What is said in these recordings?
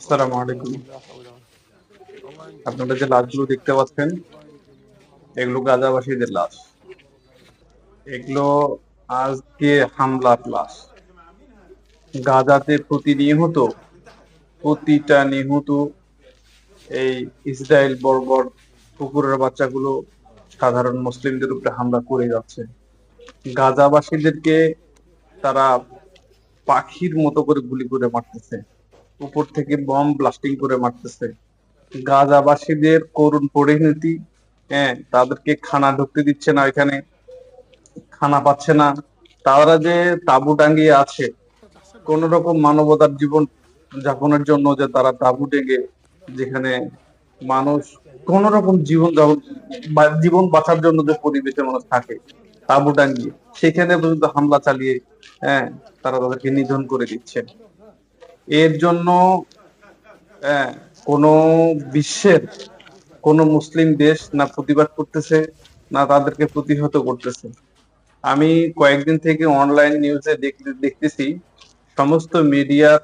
আসসালামু আলাইকুম। আপনারা যে লাশগুলো দেখতে পাচ্ছেন, এগুলো গাজাবাসীদের লাশ। এগুলো আজকে হামলার লাশ। গাজাতে প্রতিনিয়ত প্রতিটা নিহত এই ইসরায়েল বর্বর কুকুরের বাচ্চাগুলো সাধারণ মুসলিমদের উপরে হামলা করে যাচ্ছে। গাজাবাসীদেরকে তারা পাখির মতো করে গুলি করে মারতেছে। উপর থেকে বম ব্লাস্টিং করে মারতেছে। গাজাবাসীদের করুণ পরিণতি হ্যাঁ তাদেরকে খানা ঢুকতে দিচ্ছে না এখানে, খানা পাচ্ছে না। তারা যে তাবু টাঙ্গিয়ে আছে কোন রকম মানবতার জীবন যাপনের জন্য যে তারা তাবু টেঙ্গে যেখানে মানুষ কোন রকম জীবন জীবন বাঁচার জন্য যে পরিবেশে মানুষ থাকে, তাবু টাঙ্গিয়ে সেখানে পর্যন্ত হামলা চালিয়ে হ্যাঁ তারা তাদেরকে নিধন করে দিচ্ছে। এর জন্য কোনো বিশ্বের কোনো মুসলিম দেশ না প্রতিবাদ করতেছে, না তাদেরকে প্রতিহত করতেছে। আমি কয়েকদিন থেকে অনলাইন নিউজে দেখতেছি, সমস্ত মিডিয়ার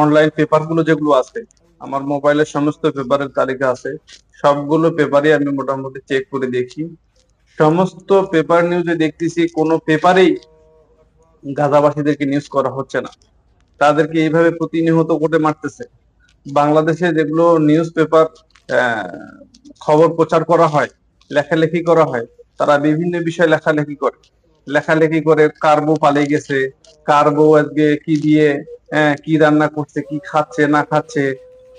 অনলাইন পেপারগুলো যেগুলো আছে, আমার মোবাইলের সমস্ত পেপারের তালিকা আছে, সবগুলো পেপারই আমি মোটামুটি চেক করে দেখি। সমস্ত পেপার নিউজে দেখতেছি, কোনো পেপারেই গাজাবাসীদেরকে নিউজ করা হচ্ছে না। তাদেরকে এইভাবে প্রতিনিহত করে মারতেছে। বাংলাদেশে যেগুলো নিউজ পেপার খবর প্রচার করা হয় লেখালেখি করা হয় তারা বিভিন্ন বিষয়ে লেখালেখি করে। লেখালেখি করে কার বউ পালিয়ে গেছে কার বউ আজকে কি দিয়ে আহ, কি রান্না করছে কি খাচ্ছে না খাচ্ছে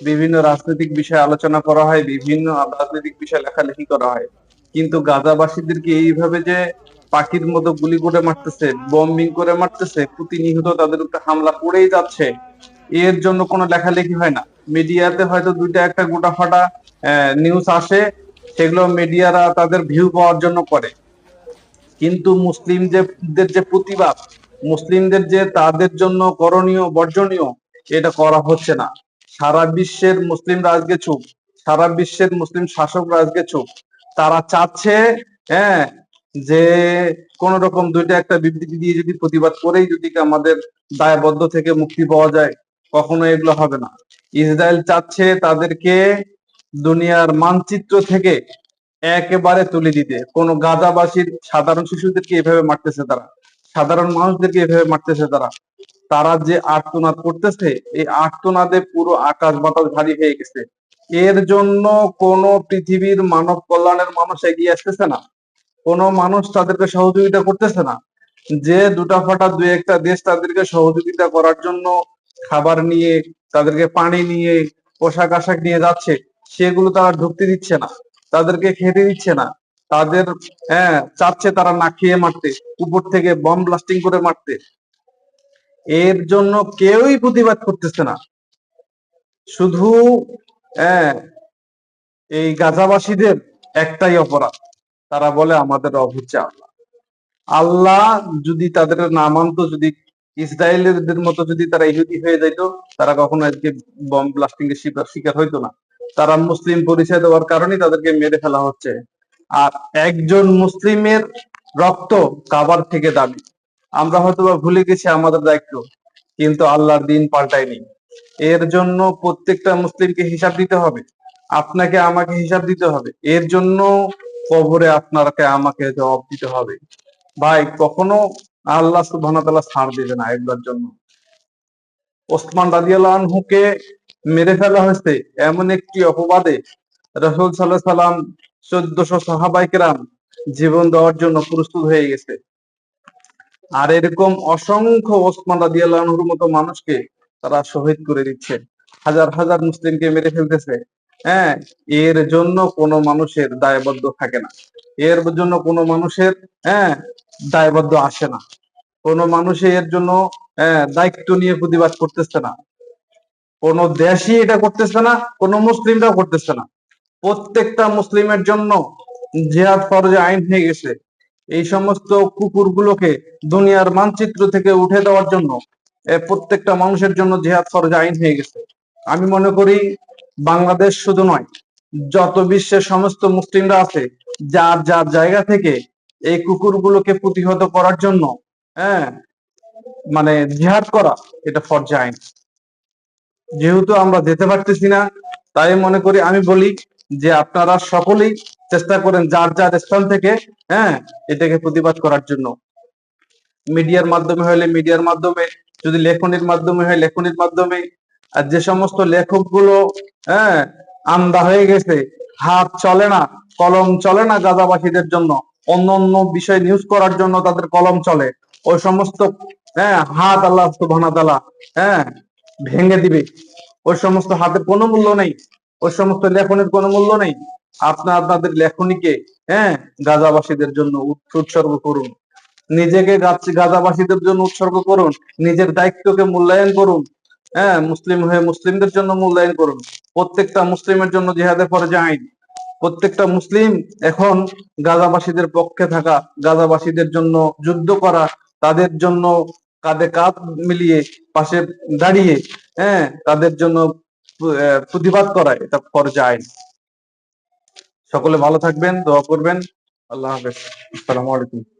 বিভিন্ন রাজনৈতিক বিষয়ে আলোচনা করা হয় বিভিন্ন রাজনৈতিক বিষয়ে লেখালেখি করা হয়। কিন্তু গাজাবাসীদেরকে এইভাবে যে পাখির মতো গুলি করে মারতেছে বম্বিং করে মারতেছে, প্রতিনিয়ত তাদের উপরে হামলা করেই যাচ্ছে। এর জন্য কোনো লেখালেখি হয় না। মিডিয়াতে হয়তো দুইটা একটা গোটা ফাটা নিউজ আসে, সেগুলো মিডিয়ারা তাদের ভিউ পাওয়ার জন্য করে। কিন্তু মুসলিমদের যে প্রতিবাদ, মুসলিমদের যে তাদের জন্য করণীয়, বর্জনীয়, এটা করা হচ্ছে না। সারা বিশ্বের মুসলিম আজকে চুপ সারা বিশ্বের মুসলিম শাসকরা আজকে চুপ তারা চাচ্ছে হ্যাঁ যে কোন রকম দুইটা একটা বিবৃতি দিয়ে যদি প্রতিবাদ করেই যদি আমাদের দায়বদ্ধ থেকে মুক্তি পাওয়া যায়, কখনো এগুলো হবে না। ইসরায়েল চাচ্ছে তাদেরকে দুনিয়ার মানচিত্র থেকে একেবারে তুলে দিতে। কোন গাজাবাসীর সাধারণ শিশুদেরকে এভাবে মারতেছে তারা, সাধারণ মানুষদেরকে এভাবে মারতেছে তারা। তারা যে আর্তনাদ করতেছে, এই আর্তনাদে পুরো আকাশ বাতাস ভারী হয়ে গেছে। এর জন্য কোন পৃথিবীর মানব কল্যাণের মানুষ এগিয়ে আসতেছে না। কোন মানুষ তাদেরকে সহযোগিতা করতেছে না। যে দুটা ফাটা দুই একটা দেশ তাদেরকে সহযোগিতা করার জন্য খাবার নিয়ে, তাদেরকে পানি নিয়ে, পোশাক আশাক নিয়ে যাচ্ছে, সেগুলো তারা ঢুকতে দিচ্ছে না। তাদেরকে খেতে দিচ্ছে না। তাদের হ্যাঁ চাচ্ছে তারা না খেয়ে মারতে, উপর থেকে বম ব্লাস্টিং করে মারতে। এর জন্য কেউই প্রতিবাদ করতেছে না। শুধু হ্যাঁ এই গাজাবাসীদের একটাই অপরাধ। তারা বলে, আমাদের রব হচ্ছে আল্লাহ। আল্লাহ যদি তাদের না যদি ইসরায়েলের মতো যদি তারা ইহুদি হয়ে যাইত, তারা কখনো আজকে বম ব্লাস্টিং এর শিকার শিকার হইতো না। তারা মুসলিম পরিচয় দেওয়ার কারণে তাদেরকে মেরে ফেলা হচ্ছে। আর একজন মুসলিমের রক্ত কাবার থেকে দাবি আমরা হয়তো বা ভুলে গেছি আমাদের দায়িত্ব, কিন্তু আল্লাহর দিন পাল্টায়নি। এর জন্য প্রত্যেকটা মুসলিমকে হিসাব দিতে হবে। আপনাকে আমাকে হিসাব দিতে হবে। এর জন্য কবরে আপনাকে আমাকে জবাব দিতে হবে। ভাই, কখনো আল্লাহ তাআলা ছাড় দেবে না একবার জন্য। ওসমান রাদিয়াল্লাহু আনহুকে মেরে ফেলা হয়েছে এমন একটি অপবাদে। রসুল সাল্লাহ সাল্লাম চোদ্দশো সাহাবাই কেরাম জীবন দেওয়ার জন্য প্রস্তুত হয়ে গেছে। আর এরকম অসংখ্য ওসমান রাদিয়াল্লাহু আনহুর মতো মানুষকে তারা শহীদ করে দিচ্ছে। হাজার হাজার মুসলিমকে মেরে ফেলতেছে। হ্যাঁ এর জন্য কোনো মানুষের দায়বদ্ধ থাকে না। এর জন্য কোনো মানুষের হ্যাঁ দায়বদ্ধ আসে না। কোনো মানুষে এর জন্য হ্যাঁ, দায়িত্ব নিয়ে প্রতিবাদ করতেছে না। কোন দেশই এটা করতেছে না কোন মুসলিমরাও করতেছে না। প্রত্যেকটা মুসলিমের জন্য জিহাদ ফরজে আইন হয়ে গেছে। এই সমস্ত কুকুরগুলোকে দুনিয়ার মানচিত্র থেকে উঠে দেওয়ার জন্য প্রত্যেকটা মানুষের জন্য জিহাদ ফরজে আইন হয়ে গেছে। আমি মনে করি বাংলাদেশ শুধু নয়, যত বিশ্বের সমস্ত মুসলিমরা আছে, যার যার জায়গা থেকে এই কুকুরগুলোকে প্রতিহত করার জন্য হ্যাঁ মানে জিহাদ করা, এটা ফরজে আইন। যেহেতু আমরা যেতে পারতেছি না, তাই মনে করি, আমি বলি যে আপনারা সকলেই চেষ্টা করেন যার যার স্থান থেকে হ্যাঁ এটাকে প্রতিবাদ করার জন্য। মিডিয়ার মাধ্যমে হলে মিডিয়ার মাধ্যমে, যদি লেখনির মাধ্যমে হয় লেখনির মাধ্যমে আর যে সমস্ত লেখকগুলো হ্যাঁ আন্দা হয়ে গেছে, হাত চলে না, কলম চলে না গাজাবাসীদের জন্য, অন্য অন্য বিষয় নিউজ করার জন্য তাদের কলম চলে, ওই সমস্ত হ্যাঁ হাত আল্লাহ সুবহানাহু হ্যাঁ ভেঙে দিবে। ওই সমস্ত হাতের কোনো মূল্য নেই, ওই সমস্ত লেখনের কোনো মূল্য নেই। আপনার, আপনাদের লেখনীকে হ্যাঁ গাজাবাসীদের জন্য উৎ- উৎসর্গ করুন। নিজেকে গাজাবাসীদের জন্য উৎসর্গ করুন, নিজের দায়িত্বকে মূল্যায়ন করুন হ্যাঁ মুসলিম হয়ে মুসলিমদের জন্য মূল্যায়ন করুন। প্রত্যেকটা মুসলিমের জন্য জিহাদের ফরজে আইন। প্রত্যেকটা মুসলিম এখন গাজাবাসীদের পক্ষে থাকা, গাজাবাসীদের জন্য যুদ্ধ করা, তাদের জন্য কাঁধে কাঁধ মিলিয়ে পাশে দাঁড়িয়ে হ্যাঁ তাদের জন্য প্রতিবাদ করা, এটা ফরজে আইন। সকলে ভালো থাকবেন, দোয়া করবেন। আল্লাহ হাফেজ। আসসালামু আলাইকুম।